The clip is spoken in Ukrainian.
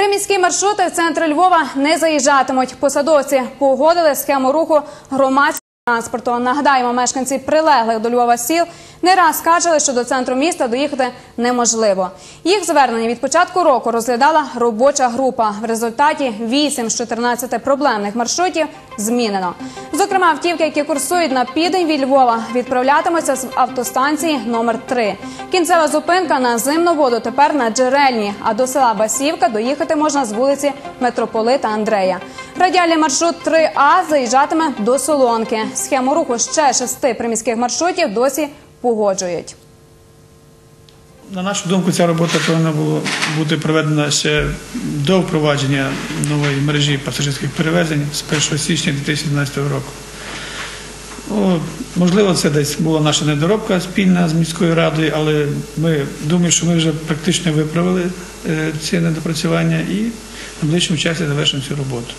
Приміські маршрути в центр Львова не заїжджатимуть. Посадовці погодили схему руху громадського транспорту. Нагадаємо, мешканці прилеглих до Львова сіл не раз скаржили, що до центру міста доїхати неможливо. Їх звернення від початку року розглядала робоча група. В результаті 8 з 14 проблемних маршрутів змінено. Зокрема, автівки, які курсують на південь від Львова, відправлятимуться з автостанції номер 3 Кінцева зупинка на зимну воду тепер на джерельні, а до села Басівка доїхати можна з вулиці Митрополита Андрея. Радіальний маршрут 3А заїжджатиме до Солонки. Схему руху ще шести приміських маршрутів досі погоджують. На нашу думку, ця робота повинна бути проведена ще до впровадження нової мережі пасажирських перевезень з 1 січня 2017 року. Можливо, це десь була наша недоробка спільна з міською радою, але ми думаємо, що ми вже практично виправили е, ці недопрацювання і в найближчому часі завершимо цю роботу.